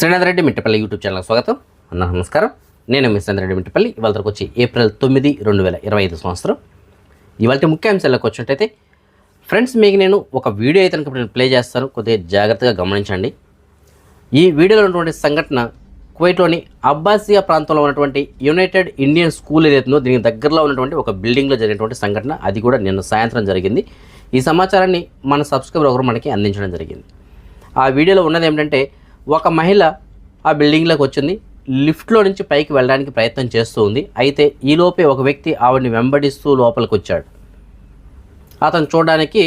Srinath Reddy Mittapalli YouTube channel స్వాగతం. అన్న నమస్కారం. నేను మీ శ్రీనాథ్ రెడ్డి మిట్టపల్లి. ఇవాళ వచ్చి ఏప్రిల్ తొమ్మిది రెండు వేల ఇరవై ఐదు సంవత్సరం. ఇవాళ ముఖ్యాంశాలకు వచ్చినట్టయితే ఫ్రెండ్స్ మీకు నేను ఒక వీడియో అయితే కనుక నేను ప్లే చేస్తాను. కొద్దిగా జాగ్రత్తగా గమనించండి. ఈ వీడియోలో ఉన్నటువంటి సంఘటన కువైట్లోని అబ్బాసియా ప్రాంతంలో ఉన్నటువంటి యునైటెడ్ ఇండియన్ స్కూల్ ఏదైతుందో దీనికి దగ్గరలో ఉన్నటువంటి ఒక బిల్డింగ్లో జరిగినటువంటి సంఘటన. అది కూడా నిన్న సాయంత్రం జరిగింది. ఈ సమాచారాన్ని మన సబ్స్క్రైబర్ ఒకరు మనకి అందించడం జరిగింది. ఆ వీడియోలో ఉన్నది ఏమిటంటే ఒక మహిళ ఆ బిల్డింగ్లోకి వచ్చింది. లిఫ్ట్లో నుంచి పైకి వెళ్ళడానికి ప్రయత్నం చేస్తూ ఉంది. అయితే ఈలోపే ఒక వ్యక్తి ఆవిడని వెంబడిస్తూ లోపలికి వచ్చాడు. అతను చూడడానికి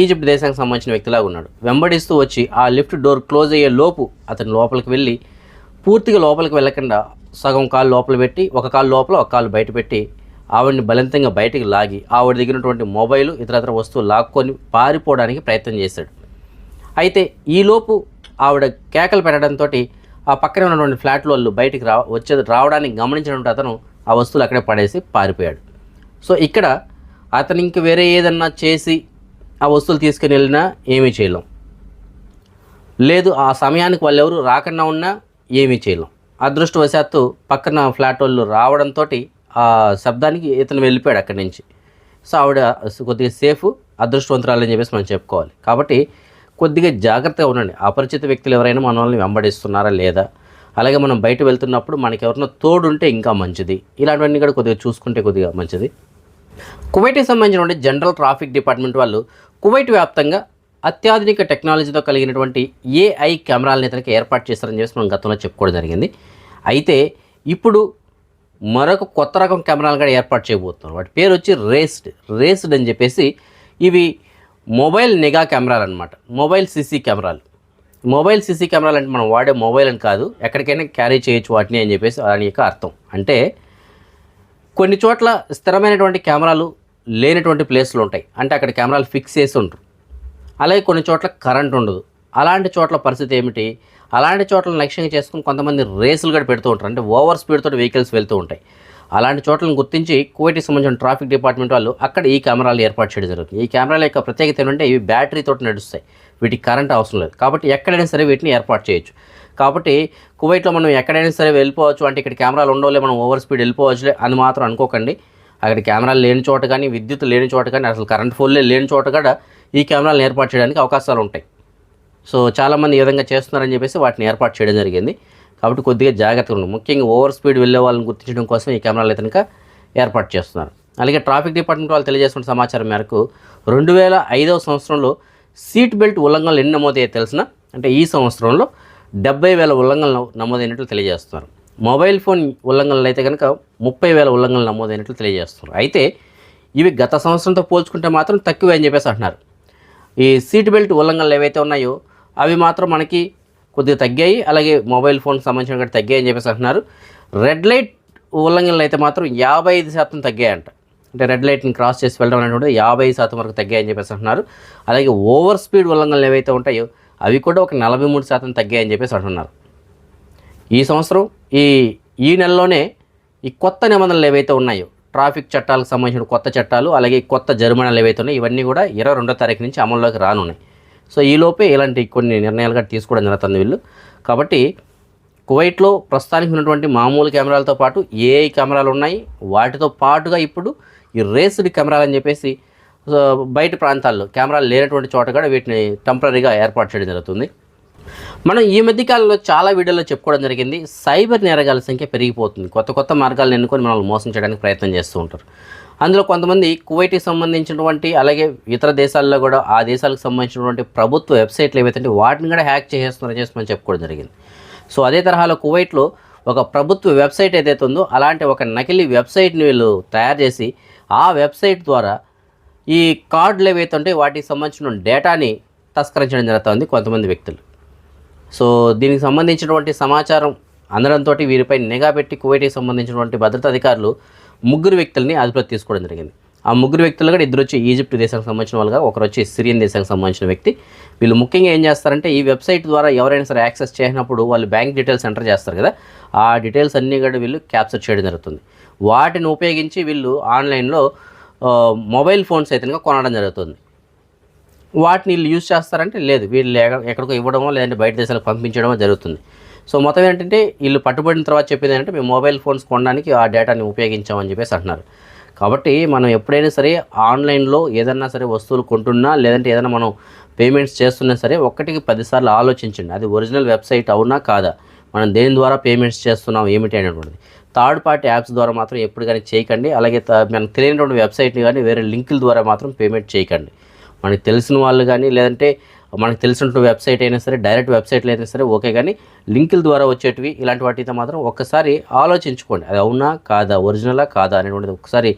ఈజిప్ట్ దేశానికి సంబంధించిన వ్యక్తిలాగా ఉన్నాడు. వెంబడిస్తూ వచ్చి ఆ లిఫ్ట్ డోర్ క్లోజ్ అయ్యే లోపు అతను లోపలికి వెళ్ళి పూర్తిగా లోపలికి వెళ్ళకుండా సగం కాలు లోపల పెట్టి ఒక కాలు లోపల ఒక కాలు బయట పెట్టి ఆవిడని బలవంతంగా బయటికి లాగి ఆవిడ దిగినటువంటి మొబైల్ ఇతరత్ర వస్తువులు లాక్కొని పారిపోవడానికి ప్రయత్నం చేశాడు. అయితే ఈలోపు ఆవిడ కేకలు పెట్టడంతో ఆ పక్కనే ఉన్నటువంటి ఫ్లాట్ వాళ్ళు బయటికి రా వచ్చే రావడానికి గమనించినటువంటి అతను ఆ వస్తువులు అక్కడే పడేసి పారిపోయాడు. సో ఇక్కడ అతను ఇంక వేరే ఏదన్నా చేసి ఆ వస్తువులు తీసుకుని వెళ్ళినా ఏమీ చేయలేం. లేదు ఆ సమయానికి వాళ్ళు ఎవరు రాకుండా ఉన్నా ఏమీ చేయలేం. అదృష్టవశాత్తు పక్కన ఫ్లాట్ వాళ్ళు రావడంతో ఆ శబ్దానికి ఇతను వెళ్ళిపోయాడు అక్కడి నుంచి. సో ఆవిడ కొద్దిగా సేఫ్ అదృష్టవంతురాలని చెప్పేసి మనం చెప్పుకోవాలి. కాబట్టి కొద్దిగా జాగ్రత్తగా ఉండండి. అపరిచిత వ్యక్తులు ఎవరైనా మనల్ని వెంబడిస్తున్నారా లేదా? అలాగే మనం బయట వెళ్తున్నప్పుడు మనకి ఎవరైనా తోడు ఉంటే ఇంకా మంచిది. ఇలాంటివన్నీ కూడా కొద్దిగా చూసుకుంటే కొద్దిగా మంచిది. కువైట్కి సంబంధించినటువంటి జనరల్ ట్రాఫిక్ డిపార్ట్మెంట్ వాళ్ళు కువైట్ వ్యాప్తంగా అత్యాధునిక టెక్నాలజీతో కలిగినటువంటి ఏఐ కెమెరాలని ఇతనికి ఏర్పాటు చేస్తారని చెప్పి మనం గతంలో చెప్పుకోవడం జరిగింది. అయితే ఇప్పుడు మరొక కొత్త రకం కెమెరాలు కూడా ఏర్పాటు చేయబోతున్నారు. వాటి పేరు వచ్చి రేస్డ్. రేస్డ్ అని చెప్పేసి ఇవి మొబైల్ నిఘా కెమెరాలు అనమాట మొబైల్ సీసీ కెమెరాలు. మొబైల్ సీసీ కెమెరాలు అంటే మనం వాడే మొబైల్ అని కాదు ఎక్కడికైనా క్యారీ చేయొచ్చు వాటిని అని చెప్పేసి దాని యొక్క అర్థం. అంటే కొన్ని చోట్ల స్థిరమైనటువంటి కెమెరాలు లేనటువంటి ప్లేస్లు ఉంటాయి. అంటే అక్కడ కెమెరాలు ఫిక్స్ చేసి ఉంటారు అలాగే కొన్ని చోట్ల కరెంట్ ఉండదు. అలాంటి చోట్ల పరిస్థితి ఏమిటి? అలాంటి చోట్ల లక్ష్యంగా చేసుకుని కొంతమంది రేసులు కూడా పెడుతూ ఉంటారు. అంటే ఓవర్ స్పీడ్ తోటి వెహికల్స్ వెళ్తూ ఉంటాయి. అలాంటి చోట్లను గుర్తించి కువైట్కి సంబంధించిన ట్రాఫిక్ డిపార్ట్మెంట్ వాళ్ళు అక్కడ ఈ కెమెరాలు ఏర్పాటు చేయడం జరుగుతుంది. ఈ కెమెరాల యొక్క ప్రత్యేకత ఏంటంటే ఇవి బ్యాటరీ తోటి నడుస్తాయి. వీటికి కరెంట్ అవసరం లేదు. కాబట్టి ఎక్కడైనా సరే వీటిని ఏర్పాటు చేయొచ్చు. కాబట్టి కువైట్లో మనం ఎక్కడైనా సరే వెళ్ళిపోవచ్చు అంటే ఇక్కడ కెమెరాలు ఉండవులే మనం ఓవర్ స్పీడ్ వెళ్ళిపోవచ్చులే అని మాత్రం అనుకోకండి. అక్కడ కెమెరాలు లేని చోట కానీ విద్యుత్ లేని చోట కానీ అసలు కరెంట్ ఫోన్లే లేని చోట కూడా ఈ కెమెరాలను ఏర్పాటు చేయడానికి అవకాశాలు ఉంటాయి. సో చాలామంది ఈ విధంగా చేస్తున్నారని చెప్పేసి వాటిని ఏర్పాటు చేయడం జరిగింది. కాబట్టి కొద్దిగా జాగ్రత్తగా ఉండు. ముఖ్యంగా ఓవర్ స్పీడ్ వెళ్ళే వాళ్ళని గుర్తించడం కోసం ఈ కెమెరాలు అయితే ఏర్పాటు చేస్తున్నారు. అలాగే ట్రాఫిక్ డిపార్ట్మెంట్ వాళ్ళు తెలియజేస్తున్న సమాచారం మేరకు రెండు వేల ఐదవ సంవత్సరంలో సీట్ బెల్ట్ ఉల్లంఘనలు ఎన్ని నమోదయ్యాయి తెలిసిన అంటే ఈ సంవత్సరంలో డెబ్బై వేల ఉల్లంఘనలు నమోదైనట్లు తెలియజేస్తున్నారు. మొబైల్ ఫోన్ ఉల్లంఘనలు అయితే కనుక ముప్పై వేల ఉల్లంఘనలు నమోదైనట్లు తెలియజేస్తున్నారు. అయితే ఇవి గత సంవత్సరంతో పోల్చుకుంటే మాత్రం తక్కువే అని చెప్పేసి అంటున్నారు. ఈ సీట్ బెల్ట్ ఉల్లంఘనలు ఏవైతే ఉన్నాయో అవి మాత్రం మనకి కొద్దిగా తగ్గాయి. అలాగే మొబైల్ ఫోన్కి సంబంధించిన కూడా తగ్గాయి అని చెప్పేసి అంటున్నారు. రెడ్ లైట్ ఉల్లంఘనలు అయితే మాత్రం యాభై ఐదు శాతం తగ్గాయంట. అంటే రెడ్ లైట్ని క్రాస్ చేసి వెళ్ళడం అనేటువంటి యాభై శాతం వరకు తగ్గాయని చెప్పేసి అంటున్నారు. అలాగే ఓవర్ స్పీడ్ ఉల్లంఘనలు ఏవైతే ఉంటాయో అవి కూడా ఒక నలభై మూడు శాతం తగ్గాయని చెప్పేసి అంటున్నారు. ఈ సంవత్సరం ఈ ఈ నెలలోనే ఈ కొత్త నిబంధనలు ఏవైతే ఉన్నాయో ట్రాఫిక్ చట్టాలకు సంబంధించిన కొత్త చట్టాలు అలాగే కొత్త జరిమానాలు ఏవైతే ఉన్నాయో ఇవన్నీ కూడా ఇరవై రెండో తారీఖు నుంచి అమల్లోకి రానున్నాయి. సో ఈలోపే ఇలాంటి కొన్ని నిర్ణయాలు కూడా తీసుకోవడం జరుగుతుంది వీళ్ళు. కాబట్టి కువైట్లో ప్రస్తుతానికి ఉన్నటువంటి మామూలు కెమెరాలతో పాటు ఏఐ కెమెరాలు ఉన్నాయి. వాటితో పాటుగా ఇప్పుడు ఈ రేస్డ్ కెమెరాలు అని చెప్పేసి బయట ప్రాంతాల్లో కెమెరాలు లేనటువంటి చోట కూడా వీటిని టెంపరీగా ఏర్పాటు చేయడం జరుగుతుంది. మనం ఈ మధ్య కాలంలో చాలా వీడియోలో చెప్పుకోవడం జరిగింది. సైబర్ నేరగాల సంఖ్య పెరిగిపోతుంది. కొత్త కొత్త మార్గాలను ఎన్నుకొని మనల్ని మోసం చేయడానికి ప్రయత్నం చేస్తూ ఉంటారు. అందులో కొంతమంది కువైట్కి సంబంధించినటువంటి అలాగే ఇతర దేశాల్లో కూడా ఆ దేశాలకు సంబంధించినటువంటి ప్రభుత్వ వెబ్సైట్లు ఏవైతే వాటిని కూడా హ్యాక్ చేసేస్తున్నారు చేసి మనం చెప్పుకోవడం జరిగింది. సో అదే తరహాలో కువైట్లో ఒక ప్రభుత్వ వెబ్సైట్ ఏదైతే ఉందో అలాంటి ఒక నకిలీ వెబ్సైట్ని వీళ్ళు తయారు చేసి ఆ వెబ్సైట్ ద్వారా ఈ కార్డులు ఏవైతే ఉంటాయి వాటికి సంబంధించిన డేటాని తస్కరించడం జరుగుతుంది కొంతమంది వ్యక్తులు. సో దీనికి సంబంధించినటువంటి సమాచారం అందడంతో వీరిపై నిఘా పెట్టి కువైట్కి సంబంధించినటువంటి భద్రతా అధికారులు ముగ్గురు వ్యక్తుల్ని అదుపులో తీసుకోవడం జరిగింది. ఆ ముగ్గురు వ్యక్తులు కూడా ఇద్దరు వచ్చి ఈజిప్ట్ దేశానికి సంబంధించిన వాళ్ళుగా ఒకరు వచ్చి సిరియన్ దేశానికి సంబంధించిన వ్యక్తి. వీళ్ళు ముఖ్యంగా ఏం చేస్తారంటే ఈ వెబ్సైట్ ద్వారా ఎవరైనా సరే యాక్సెస్ చేసినప్పుడు వాళ్ళు బ్యాంక్ డీటెయిల్స్ ఎంటర్ చేస్తారు కదా. ఆ డీటెయిల్స్ అన్నీ కూడా వీళ్ళు క్యాప్చర్ చేయడం జరుగుతుంది. వాటిని ఉపయోగించి వీళ్ళు ఆన్లైన్లో మొబైల్ ఫోన్స్ అయితే కొనడం జరుగుతుంది. వాటిని వీళ్ళు యూజ్ చేస్తారంటే లేదు వీళ్ళు ఎక్కడ- ఎక్కడికో ఇవ్వడమో లేదంటే బయట దేశాలకు పంపించడమో జరుగుతుంది. సో మొత్తం ఏంటంటే వీళ్ళు పట్టుబడిన తర్వాత చెప్పేది ఏంటంటే మేము మొబైల్ ఫోన్స్ కొనడానికి ఆ డేటాని ఉపయోగించామని చెప్పేసి అంటున్నారు. కాబట్టి మనం ఎప్పుడైనా సరే ఆన్లైన్లో ఏదన్నా సరే వస్తువులు కొంటున్నా లేదంటే ఏదైనా మనం పేమెంట్స్ చేస్తున్నా సరే ఒక్కటికి పదిసార్లు ఆలోచించండి. అది ఒరిజినల్ వెబ్సైట్ అవునా కాదా? మనం దేని ద్వారా పేమెంట్స్ చేస్తున్నాం? ఏమిటి అనేటువంటిది. థర్డ్ పార్టీ యాప్స్ ద్వారా మాత్రం ఎప్పుడు కానీ చేయకండి. అలాగే త- మనకు తెలియనటువంటి వెబ్సైట్ని కానీ వేరే లింకుల ద్వారా మాత్రం పేమెంట్ చేయకండి. మనకి తెలిసిన వాళ్ళు కానీ లేదంటే మనకు తెలిసినట్టు వెబ్సైట్ అయినా సరే డైరెక్ట్ వెబ్సైట్లు అయినా సరే ఓకే కానీ లింకుల ద్వారా వచ్చేటివి ఇలాంటి వాటితో మాత్రం ఒక్కసారి ఆలోచించుకోండి. అది అవునా కాదా ఒరిజినలా కాదా అనేటువంటిది ఒకసారి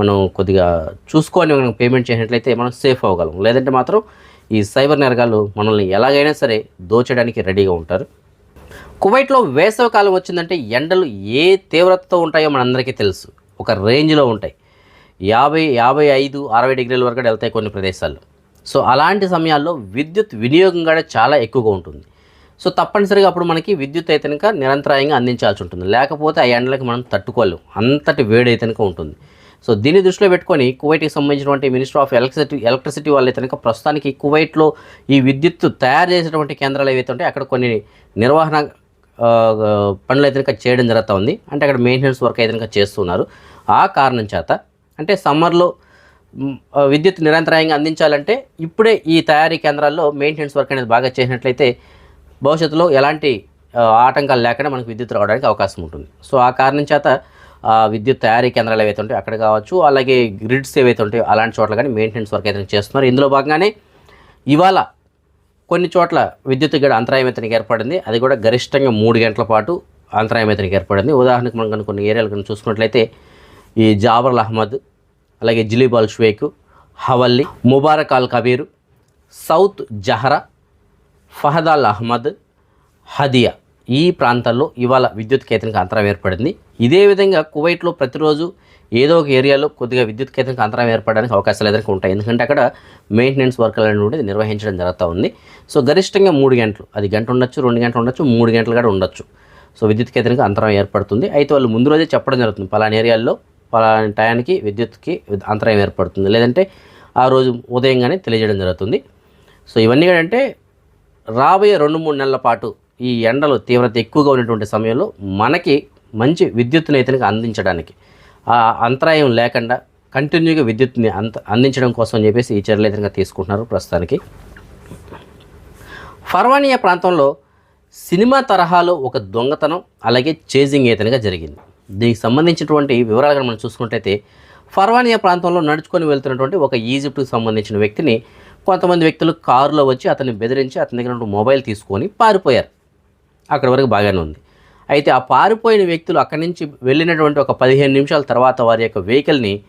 మనం కొద్దిగా చూసుకొని మనం పేమెంట్ చేసినట్లయితే మనం సేఫ్ అవ్వగలం. లేదంటే మాత్రం ఈ సైబర్ నేరగాళ్ళు మనల్ని ఎలాగైనా సరే దోచడానికి రెడీగా ఉంటారు. కువైట్లో వేసవకాలం వచ్చిందంటే ఎండలు ఏ తీవ్రతతో ఉంటాయో మనందరికీ తెలుసు. ఒక రేంజ్లో ఉంటాయి. యాభై యాభై ఐదు అరవై డిగ్రీల వరకు వెళ్తాయి కొన్ని ప్రదేశాల్లో. సో అలాంటి సమయాల్లో విద్యుత్ వినియోగం కూడా చాలా ఎక్కువగా ఉంటుంది. సో తప్పనిసరిగా అప్పుడు మనకి విద్యుత్ అయితే కనుక నిరంతరాయంగా అందించాల్సి ఉంటుంది. లేకపోతే ఆ ఎండలకి మనం తట్టుకోలేము అంతటి వేడి అయితే కనుక ఉంటుంది. సో దీన్ని దృష్టిలో పెట్టుకొని కువైట్కి సంబంధించినటువంటి మినిస్టర్ ఆఫ్ ఎలక్ట్రిసిటీ ఎలక్ట్రిసిటీ వాళ్ళు అయితే కనుక ప్రస్తుతానికి కువైట్లో ఈ విద్యుత్ తయారు చేసేటువంటి కేంద్రాలు ఏవైతే ఉంటాయో అక్కడ కొన్ని నిర్వహణ పనులు అయితే కనుక చేయడం జరుగుతూ ఉంది. అంటే అక్కడ మెయింటెనెన్స్ వర్క్ అయితే కనుక చేస్తున్నారు. ఆ కారణం చేత అంటే సమ్మర్లో విద్యుత్ నిరంతరాయంగా అందించాలంటే ఇప్పుడే ఈ తయారీ కేంద్రాల్లో మెయింటెనెన్స్ వర్క్ అనేది బాగా చేసినట్లయితే భవిష్యత్తులో ఎలాంటి ఆటంకాలు లేకుండా మనకు విద్యుత్ రావడానికి అవకాశం ఉంటుంది. సో ఆ కారణం చేత విద్యుత్ తయారీ కేంద్రాలు ఏవైతే ఉంటాయో అక్కడ కావచ్చు అలాగే గ్రిడ్స్ ఏవైతే ఉంటాయో అలాంటి చోట్ల కానీ మెయింటెనెన్స్ వర్క్ అయితే చేస్తున్నారు. ఇందులో భాగంగానే ఇవాళ కొన్ని చోట్ల విద్యుత్ గడ అంతరాయం అయితే ఏర్పడింది. అది కూడా గరిష్టంగా మూడు గంటల పాటు అంతరాయం అయితే ఏర్పడింది. ఉదాహరణకు మనం కొన్ని ఏరియాలు కనుక చూసుకున్నట్లయితే ఈ జాబర్ అహ్మద్ అలాగే Jleeb Shuwaikh Hawalli Mubarak Al Kabeer south Jahra ఫహదాల్ Ahmad Hadiya. ఈ ప్రాంతాల్లో ఇవాళ విద్యుత్ కేతనకు అంతరం ఏర్పడింది. ఇదే విధంగా కువైట్లో ప్రతిరోజు ఏదో ఒక ఏరియాలో కొద్దిగా విద్యుత్ కేతనకు అంతరం ఏర్పడడానికి అవకాశాలు ఎదురుకు ఉంటాయి. ఎందుకంటే అక్కడ మెయింటెనెన్స్ వర్క్లు అనేటువంటిది నిర్వహించడం జరుగుతూ ఉంది. సో గరిష్టంగా మూడు గంటలు అది గంట ఉండొచ్చు రెండు గంటలు ఉండొచ్చు మూడు గంటలు కూడా ఉండొచ్చు. సో విద్యుత్ కేతనకు అంతరం ఏర్పడుతుంది. అయితే వాళ్ళు ముందు రోజే చెప్పడం జరుగుతుంది. పలానా ఏరియాల్లో పలాని టయానికి విద్యుత్కి అంతరాయం ఏర్పడుతుంది. లేదంటే ఆ రోజు ఉదయంగానే తెలియజేయడం జరుగుతుంది. సో ఇవన్నీ ఏంటంటే రాబోయే రెండు మూడు నెలల పాటు ఈ ఎండలు తీవ్రత ఎక్కువగా ఉన్నటువంటి సమయంలో మనకి మంచి విద్యుత్తుని అయితే అందించడానికి ఆ అంతరాయం లేకుండా కంటిన్యూగా విద్యుత్ని అంత అందించడం కోసం చెప్పేసి ఈ చర్యలు అయితే తీసుకుంటున్నారు ప్రస్తుతానికి. ఫర్వానియా ప్రాంతంలో సినిమా తరహాలో ఒక దొంగతనం అలాగే చేజింగ్ ఏతనగా జరిగింది. దీనికి సంబంధించినటువంటి వివరాలు కనుక మనం చూసుకుంటైతే ఫర్వానియా ప్రాంతంలో నడుచుకొని వెళ్తున్నటువంటి ఒక ఈజిప్ట్కి సంబంధించిన వ్యక్తిని కొంతమంది వ్యక్తులు కారులో వచ్చి అతన్ని బెదిరించి అతని దగ్గర మొబైల్ తీసుకొని పారిపోయారు. అక్కడి వరకు బాగానే ఉంది. అయితే ఆ పారిపోయిన వ్యక్తులు అక్కడి నుంచి వెళ్ళినటువంటి ఒక పదిహేను నిమిషాల తర్వాత వారి యొక్క వెహికల్ని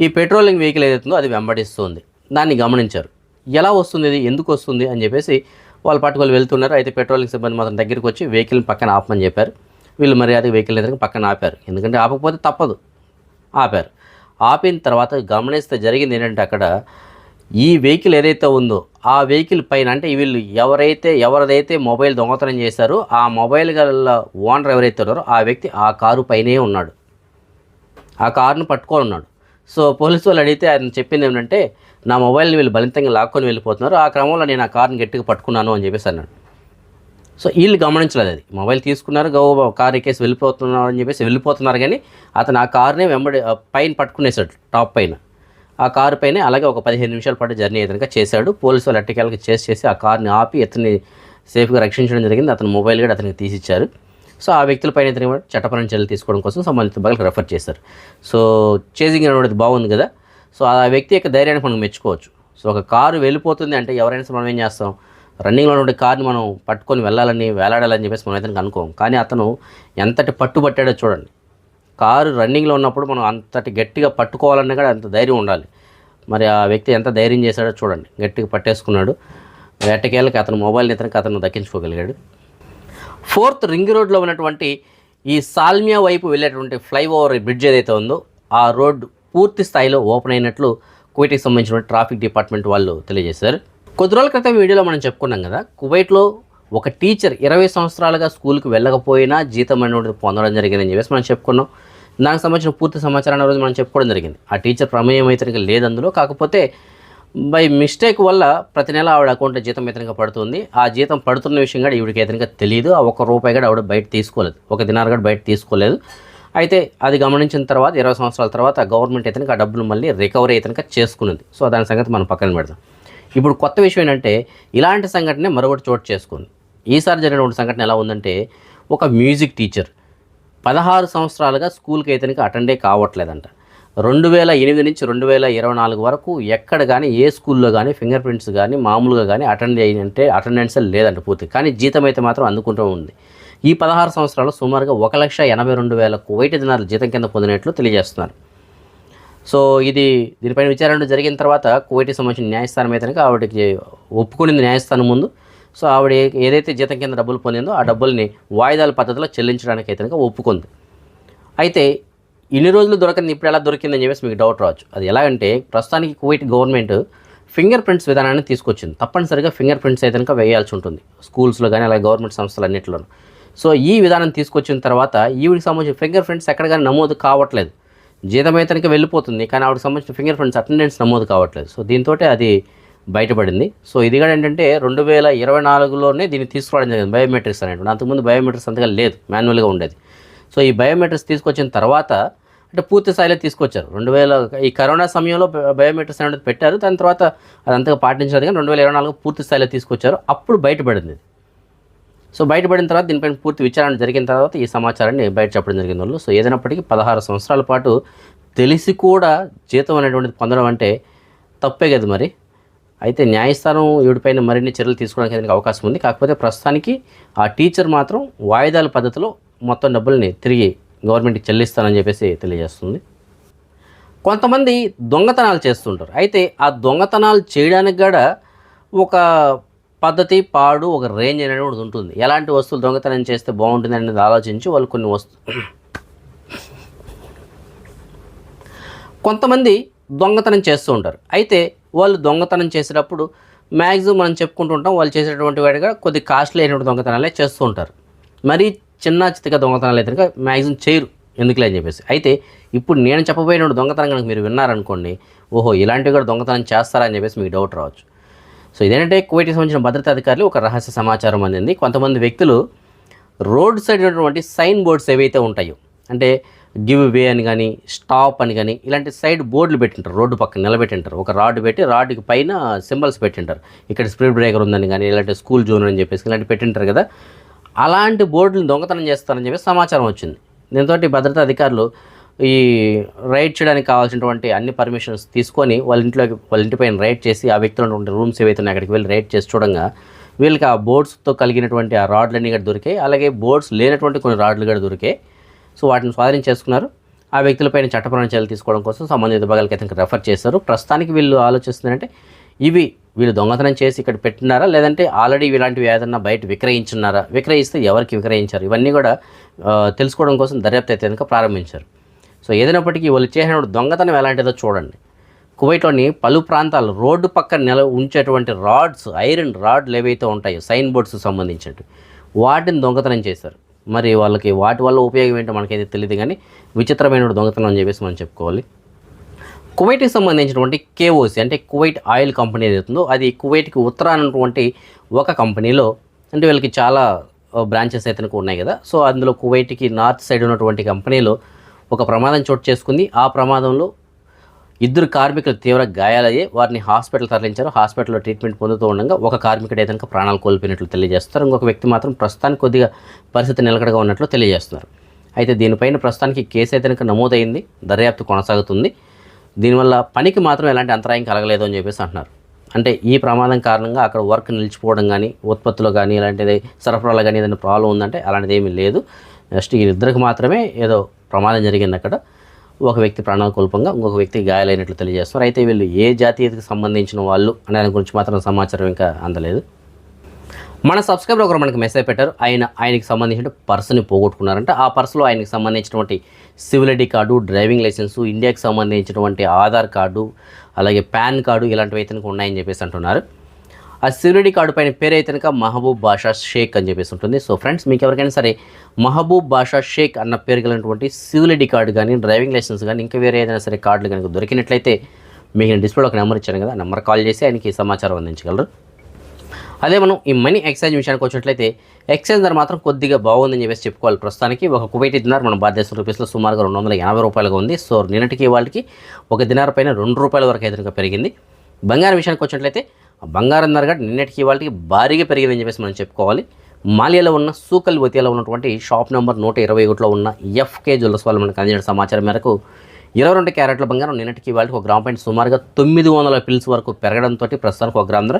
ఈ పెట్రోలింగ్ వెహికల్ ఏదైతుందో అది వెంబడిస్తుంది. దాన్ని గమనించారు. ఎలా వస్తుంది ఇది? ఎందుకు వస్తుంది? అని చెప్పేసి వాళ్ళు పట్టుకొని వెళ్తున్నారు. అయితే పెట్రోలింగ్ సిబ్బంది మాత్రం దగ్గరికి వచ్చి వెహికల్ని పక్కన ఆపమని చెప్పారు. వీళ్ళు మర్యాద వెహికల్ దగ్గర పక్కన ఆపారు. ఎందుకంటే ఆపకపోతే తప్పదు. ఆపారు. ఆపిన తర్వాత గమనిస్తే జరిగింది ఏంటంటే అక్కడ ఈ వెహికల్ ఏదైతే ఉందో ఆ వెహికల్ పైన అంటే వీళ్ళు ఎవరైతే ఎవరిదైతే మొబైల్ దొంగతనం చేశారో ఆ మొబైల్ గల ఓనర్ ఎవరైతే ఉన్నారో ఆ వ్యక్తి ఆ కారు పైనే ఉన్నాడు. ఆ కారును పట్టుకొని ఉన్నాడు. సో పోలీసు వాళ్ళు అడిగితే ఆయన చెప్పింది ఏమిటంటే నా మొబైల్ని వీళ్ళు బలితంగా లాక్కొని వెళ్ళిపోతున్నారు. ఆ క్రమంలో నేను ఆ కార్ని గట్టిగా పట్టుకున్నాను అని చెప్పేసి అన్నాడు. సో వీళ్ళు గమనించలేదు అది. మొబైల్ తీసుకున్నారు గౌ కార్ ఎక్కేసి వెళ్ళిపోతున్నారు అని చెప్పేసి వెళ్ళిపోతున్నారు కానీ అతను ఆ కార్నే వెంబడి పైన పట్టుకునేసాడు టాప్ పైన. ఆ కారు పైన అలాగే ఒక పదిహేను నిమిషాల పాటు జర్నీ ఏదైనా చేశాడు. పోలీసు వాళ్ళు అట్టికాలకి చేసి చేసి ఆ కార్ని ఆపి అతన్ని సేఫ్గా రక్షించడం జరిగింది. అతని మొబైల్ కూడా అతనికి తీసిచ్చారు. సో ఆ వ్యక్తుల పైన ఇతని కూడా చట్టపరమైన చర్యలు తీసుకోవడం కోసం సంబంధిత విభాగాలకు రెఫర్ చేశారు. సో చేజింగ్ అనేది బాగుంది కదా. సో ఆ వ్యక్తి యొక్క ధైర్యాన్ని మనం మెచ్చుకోవచ్చు. సో ఒక కారు వెళ్ళిపోతుంది అంటే ఎవరైనా మనం ఏం చేస్తాం? రన్నింగ్లో ఉండే కార్ని మనం పట్టుకొని వెళ్ళాలని వేలాడాలని చెప్పేసి మనం అయితే అనుకోం. కానీ అతను ఎంతటి పట్టుబట్టాడో చూడండి. కారు రన్నింగ్లో ఉన్నప్పుడు మనం అంతటి గట్టిగా పట్టుకోవాలన్నా కూడా అంత ధైర్యం ఉండాలి. మరి ఆ వ్యక్తి ఎంత ధైర్యం చేశాడో చూడండి. గట్టిగా పట్టేసుకున్నాడు. వేటకేళ్ళకి అతను మొబైల్ని ఇతనికి అతను దక్కించుకోగలిగాడు. ఫోర్త్ రింగ్ రోడ్లో ఉన్నటువంటి ఈ సాల్మియా వైపు వెళ్ళేటువంటి ఫ్లైఓవర్ బ్రిడ్జ్ ఏదైతే ఉందో ఆ రోడ్డు పూర్తి స్థాయిలో ఓపెన్ అయినట్లు కువైట్కి సంబంధించిన ట్రాఫిక్ డిపార్ట్మెంట్ వాళ్ళు తెలియజేశారు. కొద్ది రోజుల క్రితం వీడియోలో మనం చెప్పుకున్నాం కదా కువైట్లో ఒక టీచర్ ఇరవై సంవత్సరాలుగా స్కూల్కి వెళ్ళకపోయినా జీతం అనేది పొందడం జరిగిందని చెప్పేసి మనం చెప్పుకున్నాం. దానికి సంబంధించిన పూర్తి సమాచారాన్ని రోజు మనం చెప్పుకోవడం జరిగింది. ఆ టీచర్ ప్రమేయం అయితే లేదు అందులో కాకపోతే బై మిస్టేక్ వల్ల ప్రతి నెల ఆవిడ అకౌంట్లో జీతం ఇతనిగా పడుతుంది. ఆ జీతం పడుతున్న విషయం కూడా ఈవిడికి ఇతనిగా తెలియదు ఆ ఒక్క రూపాయి కూడా ఆవిడ బయట తీసుకోలేదు. ఒక దినారు కూడా బయట తీసుకోలేదు. అయితే అది గమనించిన తర్వాత ఇరవై సంవత్సరాల తర్వాత గవర్నమెంట్ ఇతనికి ఆ డబ్బులు మళ్ళీ రికవరీ ఇతనిగా చేసుకున్నది. సో దాని సంగతి మనం పక్కన పెడదాం. ఇప్పుడు కొత్త విషయం ఏంటంటే ఇలాంటి సంఘటన మరొకటి చోటు చేసుకుంది. ఈసారి జరిగినటువంటి సంఘటన ఎలా ఉందంటే ఒక మ్యూజిక్ టీచర్ పదహారు సంవత్సరాలుగా స్కూల్కి అయితే అటెండే కావట్లేదంట. రెండు వేల ఎనిమిది నుంచి రెండు వేల ఇరవై నాలుగు వరకు ఎక్కడ కానీ ఏ స్కూల్లో కానీ ఫింగర్ ప్రింట్స్ కానీ మామూలుగా కానీ అటెండ్ అయ్యిందంటే అటెండెన్స్ లేదంట పూర్తి. కానీ జీతం అయితే మాత్రం అందుకుంటూ ఉంది. ఈ పదహారు సంవత్సరాలు సుమారుగా ఒక లక్ష ఎనభై రెండు వేల కోటి దినాలు జీతం కింద పొందినట్లు తెలియజేస్తున్నారు. సో ఇది దీనిపైన విచారణ జరిగిన తర్వాత కువైట్కి సంబంధించిన న్యాయస్థానం అయితే ఆవిడకి ఒప్పుకునింది న్యాయస్థానం ముందు. సో ఆవిడ ఏదైతే జీతం కింద డబ్బులు పొందిందో ఆ డబ్బుల్ని వాయిదాల పద్ధతిలో చెల్లించడానికి అయితే ఒప్పుకుంది. అయితే ఇన్ని రోజులు దొరకని ఇప్పుడు ఎలా దొరికిందని చెప్పేసి మీకు డౌట్ రావచ్చు. అది ఎలాగంటే ప్రస్తుతానికి కువైట్ గవర్నమెంట్ ఫింగర్ ప్రింట్స్ విధానాన్ని తీసుకొచ్చింది. తప్పనిసరిగా ఫింగర్ ప్రింట్స్ అయితే కనుక వేయాల్సి ఉంటుంది. స్కూల్స్లో కానీ అలాగే గవర్నమెంట్ సంస్థలు అన్నింటిలోనూ సో ఈ విధానం తీసుకొచ్చిన తర్వాత ఈవిడికి సంబంధించిన ఫింగర్ ప్రింట్స్ ఎక్కడ కానీ నమోదు కావట్లేదు. జీతం అయితే వెళ్ళిపోతుంది కానీ ఆవిడకి సంబంధించిన ఫింగర్ ప్రింట్స్ అటెండెన్స్ నమోదు కావట్లేదు. సో దీంతో అది బయటపడింది. సో ఇది కూడా ఏంటంటే రెండు వేల ఇరవై నాలుగులోనే దీన్ని తీసుకురావడం జరిగింది బయోమెట్రిక్స్ అనేటువంటి అంతకుముందు బయోమెట్రిక్స్ అంతగా లేదు మాన్యువల్గా ఉండేది. సో ఈ బయోమెట్రిక్స్ తీసుకొచ్చిన తర్వాత అంటే పూర్తి స్థాయిలో తీసుకొచ్చారు. రెండు వేల ఈ కరోనా సమయంలో బయోమెట్రిక్స్ అనేది పెట్టారు. దాని తర్వాత అది అంతగా పాటించారు కానీ రెండు వేల ఇరవై నాలుగు పూర్తి స్థాయిలో తీసుకొచ్చారు. అప్పుడు బయటపడింది సో బయటపడిన తర్వాత దీనిపైన పూర్తి విచారణ జరిగిన తర్వాత ఈ సమాచారాన్ని బయట చెప్పడం జరిగింది వాళ్ళు. సో ఏదైనప్పటికీ పదహారు సంవత్సరాల పాటు తెలిసి కూడా జీతం అనేటువంటిది పొందడం అంటే తప్పే కదా మరి. అయితే న్యాయస్థానం వీడిపైన మరిన్ని చర్యలు తీసుకోవడానికి అవకాశం ఉంది. కాకపోతే ప్రస్తుతానికి ఆ టీచర్ మాత్రం వాయిదాల పద్ధతిలో మొత్తం డబ్బుల్ని తిరిగి గవర్నమెంట్కి చెల్లిస్తానని చెప్పేసి తెలియజేస్తుంది. కొంతమంది దొంగతనాలు చేస్తుంటారు. అయితే ఆ దొంగతనాలు చేయడానికి కూడా ఒక పద్ధతి పాడు ఒక రేంజ్ అనేది ఒకటి ఉంటుంది. ఎలాంటి వస్తువులు దొంగతనం చేస్తే బాగుంటుంది అనేది ఆలోచించి వాళ్ళు కొన్ని వస్తు కొంతమంది దొంగతనం చేస్తూ ఉంటారు. అయితే వాళ్ళు దొంగతనం చేసేటప్పుడు మ్యాక్సిమం మనం చెప్పుకుంటుంటాం వాళ్ళు చేసేటువంటి వాడిగా కొద్ది కాస్ట్లీ అయినటువంటి దొంగతనాలే చేస్తూ ఉంటారు. మరీ చిన్న చిత్తగా దొంగతనాలు అయితే కనుక మ్యాక్సిమం చేయరు. ఎందుకులే అని చెప్పేసి. అయితే ఇప్పుడు నేను చెప్పబోయిన దొంగతనం కనుక మీరు విన్నారనుకోండి ఓహో ఇలాంటివి కూడా దొంగతనం చేస్తారా అని చెప్పేసి మీకు డౌట్ రావచ్చు. సో ఇదేంటంటే కువైట్కి సంబంధించిన భద్రతా అధికారులు ఒక రహస్య సమాచారం అందింది. కొంతమంది వ్యక్తులు రోడ్ సైడ్ ఉన్నటువంటి సైన్ బోర్డ్స్ ఏవైతే ఉంటాయో అంటే గివ్ వే అని కానీ స్టాప్ అని కానీ ఇలాంటి సైడ్ బోర్డులు పెట్టింటారు రోడ్డు పక్కన నిలబెట్టింటారు. ఒక రాడ్ పెట్టి రాడ్కి పైన సింబల్స్ పెట్టింటారు. ఇక్కడ స్పీడ్ బ్రేకర్ ఉందని కానీ ఇలాంటి స్కూల్ జోన్ అని చెప్పేసి ఇలాంటి పెట్టింటారు కదా. అలాంటి బోర్డులను దొంగతనం చేస్తారని చెప్పి సమాచారం వచ్చింది. దీంతో భద్రతా అధికారులు ఈ రైడ్ చేయడానికి కావాల్సినటువంటి అన్ని పర్మిషన్స్ తీసుకొని వాళ్ళ ఇంట్లోకి వాళ్ళ ఇంటిపైన రైడ్ చేసి ఆ వ్యక్తులు ఉన్నటువంటి రూమ్స్ ఏవైతే ఉన్నాయి అక్కడికి వెళ్ళి రైడ్ చేసి చూడంగా వీళ్ళకి ఆ బోర్డ్స్తో కలిగినటువంటి ఆ రాడ్లన్నీ కూడా దొరికాయి. అలాగే బోర్డ్స్ లేనటువంటి కొన్ని రాడ్లు కూడా దొరికాయి. సో వాటిని స్వాధీనం చేసుకున్నారు. ఆ వ్యక్తులపైన చట్టపరమైన చర్యలు తీసుకోవడం కోసం సంబంధిత విభాగాలకి అయితే రెఫర్ చేశారు. ప్రస్తుతానికి వీళ్ళు ఆలోచిస్తున్నారంటే ఇవి వీళ్ళు దొంగతనం చేసి ఇక్కడ పెట్టినారా? లేదంటే ఆల్రెడీ ఇలాంటివి ఏదన్నా బయట విక్రయించున్నారా? విక్రయిస్తే ఎవరికి విక్రయించారు? ఇవన్నీ కూడా తెలుసుకోవడం కోసం దర్యాప్తు అయితే కనుక ప్రారంభించారు. సో ఏదైనప్పటికీ వాళ్ళు చేసిన దొంగతనం ఎలాంటిదో చూడండి. కువైట్లోని పలు ప్రాంతాలు రోడ్డు పక్కన నిల ఉంచేటువంటి రాడ్స్ ఐరన్ రాడ్లు ఏవైతే ఉంటాయో సైన్ బోర్డ్స్ సంబంధించినవి వాటిని దొంగతనం చేశారు. మరి వాళ్ళకి వాటి వల్ల ఉపయోగం ఏంటో మనకైతే తెలియదు కానీ విచిత్రమైన దొంగతనం అని చెప్పేసి మనం చెప్పుకోవాలి. కువైట్కి సంబంధించినటువంటి కేఓసి అంటే కువైట్ ఆయిల్ కంపెనీ ఏదైతుందో అది కువైట్కి ఉత్తరానటువంటి ఒక కంపెనీలో అంటే వీళ్ళకి చాలా బ్రాంచెస్ అయితే ఉన్నాయి కదా. సో అందులో కువైట్కి నార్త్ సైడ్ ఉన్నటువంటి కంపెనీలో ఒక ప్రమాదం చోటు చేసుకుంది. ఆ ప్రమాదంలో ఇద్దరు కార్మికులు తీవ్ర గాయాలయ్యి వారిని హాస్పిటల్ తరలించారు. హాస్పిటల్లో ట్రీట్మెంట్ పొందుతూ ఉండగా ఒక కార్మికుడు ఏదైనా ప్రాణాలు కోల్పోయినట్లు తెలియజేస్తారు. ఇంకొక వ్యక్తి మాత్రం ప్రస్తుతానికి కొద్దిగా పరిస్థితి నిలకడగా ఉన్నట్లు తెలియజేస్తున్నారు. అయితే దీనిపైన ప్రస్తుతానికి కేసు అయితే కనుక నమోదైంది. దర్యాప్తు కొనసాగుతుంది. దీనివల్ల పనికి మాత్రం ఎలాంటి అంతరాయం కలగలేదు అని చెప్పేసి అంటున్నారు. అంటే ఈ ప్రమాదం కారణంగా అక్కడ వర్క్ నిలిచిపోవడం కానీ ఉత్పత్తులు కానీ ఇలాంటిది సరఫరాలో కానీ ఏదైనా ప్రాబ్లం ఉందంటే అలాంటిది ఏమీ లేదు. జస్ట్ వీరిద్దరికి మాత్రమే ఏదో ప్రమాదం జరిగింది అక్కడ ఒక వ్యక్తి ప్రాణానుకూల్పంగా ఇంకొక వ్యక్తి గాయాలైనట్లు తెలియజేస్తారు. అయితే వీళ్ళు ఏ జాతీయతకు సంబంధించిన వాళ్ళు అనే దాని గురించి మాత్రం సమాచారం ఇంకా అందలేదు. మన సబ్స్క్రైబర్ ఒకరు మనకి మెసేజ్ పెట్టారు. ఆయన ఆయనకి సంబంధించిన పర్స్ని పోగొట్టుకున్నారంటే. ఆ పర్సులో ఆయనకి సంబంధించినటువంటి civil ID card driving licence ఇండియాకి సంబంధించినటువంటి ఆధార్ కార్డు అలాగే పాన్ కార్డు ఇలాంటివి అయితే ఉన్నాయని చెప్పేసి అంటున్నారు. ఆ శివుడి కార్డు పైన పేరు అయితే కనుక మహబూబ్ బాషా షేక్ అని చెప్పేసి ఉంటుంది. సో ఫ్రెండ్స్ మీకు ఎవరికైనా సరే మహబూబ్ బాషా షేక్ అన్న పేరు కలిగినటువంటి శివుడి కార్డు కానీ డ్రైవింగ్ లైసెన్స్ కానీ ఇంకా వేరే ఏదైనా సరే కార్డులు కనుక దొరికినట్లయితే మీకు నేను డిస్ప్లేలో ఒక నెంబర్ ఇచ్చాను కదా నెంబర్ కాల్ చేసి ఆయనకి సమాచారం అందించగలరు. అదే మనం ఈ మనీ ఎక్స్చేంజ్ విషయానికి వచ్చినట్లయితే ఎక్స్చేంజ్ ధర మాత్రం కొద్దిగా బాగుందని చెప్పేసి చెప్పుకోవాలి. ప్రస్తుతానికి ఒక కువైటీ దినార్ మన భారతదేశం రూపీస్లో సుమారుగా రెండు వందల ఎనభై రూపాయలుగా ఉంది. సో నిన్నటికి వాళ్ళకి ఒక దినార్ పైన రెండు రూపాయల వరకు అయితే పెరిగింది. బంగారం విషయానికి వచ్చినట్లయితే బంగారం ధర కూడా నిన్నటికి వాళ్ళకి భారీగా పెరిగిందని చెప్పేసి మనం చెప్పుకోవాలి. మాలియాలో ఉన్న సూకల్ వతియాలో ఉన్నటువంటి షాప్ నెంబర్ నూట ఇరవై ఒకటిలో ఉన్న ఎఫ్కే జ్యువెల్స్ వాళ్ళు మనకు అందించిన సమాచారం మేరకు ఇరవై రెండు క్యారెట్ల బంగారం నిన్నటికి వాళ్ళకి ఒక గ్రామ్ పాయింట్ సుమారుగా తొమ్మిది వందల పిల్స్ వరకు పెరగడంతో ప్రస్తుతానికి ఒక గ్రామ్ ధర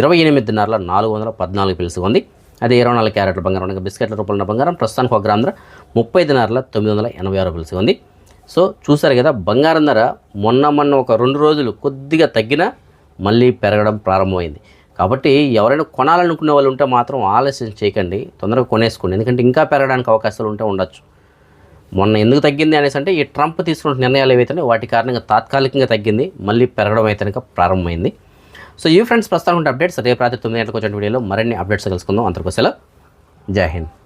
ఇరవై ఎనిమిదిన్నరల నాలుగు వందల పద్నాలుగు పిల్స్ ఉంది. అదే ఇరవై నాలుగు క్యారెట్ల బంగారం బిస్కెట్ల రూపంలో ఉన్న బంగారం ప్రస్తుతానికి ఒక గ్రామ్ ధర ముప్పై దినారుల తొమ్మిది వందల ఎనభై ఆరు పిల్స్ ఉంది. సో చూసారు కదా బంగారం ధర మొన్న మొన్న ఒక రెండు రోజులు కొద్దిగా తగ్గినా మళ్ళీ పెరగడం ప్రారంభమైంది. కాబట్టి ఎవరైనా కొనాలనుకునే వాళ్ళు ఉంటే మాత్రం ఆలస్యం చేయకండి తొందరగా కొనేసుకోండి. ఎందుకంటే ఇంకా పెరగడానికి అవకాశాలు ఉంటే ఉండొచ్చు. మొన్న ఎందుకు తగ్గింది అనేసి అంటే ఈ ట్రంప్ తీసుకున్న నిర్ణయాలు ఏవైతే వాటి కారణంగా తాత్కాలికంగా తగ్గింది మళ్ళీ పెరగడం అయితే ప్రారంభమైంది. సో ఈ ఫ్రెండ్స్ ప్రస్తుతం ఉంటే అప్డేట్స్ రేపు రాత్రి తొమ్మిది గంటలకు వచ్చిన వీడియోలో మరిన్ని అప్డేట్స్ కలుసుకుందాం. అంతకు సెలవు. జై హింద్.